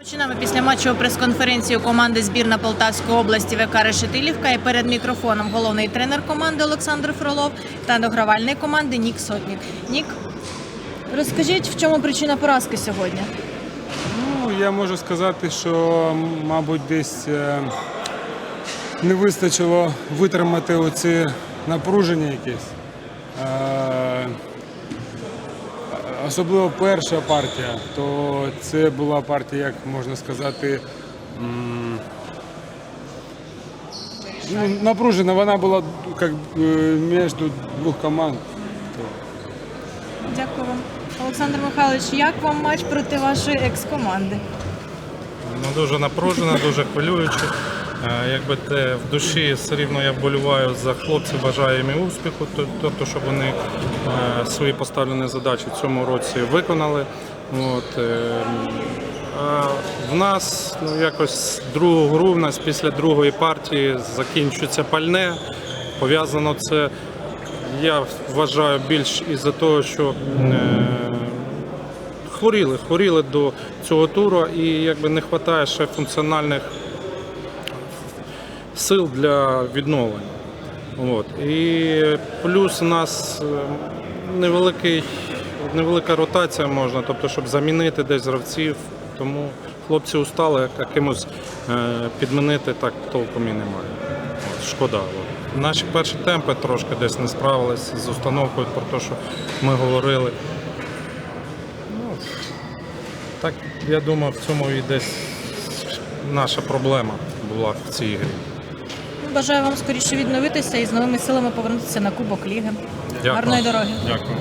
Починаємо після матчу прес-конференцію команди збірна Полтавської області ВК Решетилівка і перед мікрофоном головний тренер команди Олександр Фролов та догравальної команди Нік Сотнік. Нік, розкажіть, в чому причина поразки сьогодні? Ну, я можу сказати, що, мабуть, десь е, не вистачило витримати оці напруження якесь. Особливо перша партія, то це була партія, як можна сказати, ну, напружена. Вона була як, е, між двох команд. Дякую вам. Олександр Михайлович, як вам матч проти вашої екс-команди? Ну, дуже напружено, дуже хвилююче. Е, Якби те в душі все рівно я вболіваю за хлопців, бажаю їм успіху, тобто, щоб вони е, свої поставлені задачі в цьому році виконали. От, е, а в нас ну, якось другу гру в нас після другої партії закінчується пальне. Пов'язано це, я вважаю, більш із-за того, що хворіли, хворіли до цього туру і якби не вистачає ще функціональних сил для відновлення. От. І плюс у нас е, невеликий, невелика ротація можна, тобто, щоб замінити десь гравців, тому хлопці устали, якимось е, підмінити так толком і немає. От, шкода. От. Наші перші темпи трошки десь не справилися з установкою про те, що ми говорили. Ну, так, я думаю, в цьому і десь наша проблема була в цій грі. Бажаю вам скоріше відновитися і з новими силами повернутися на Кубок Ліги. Дякую. Гарної дороги. Дякую.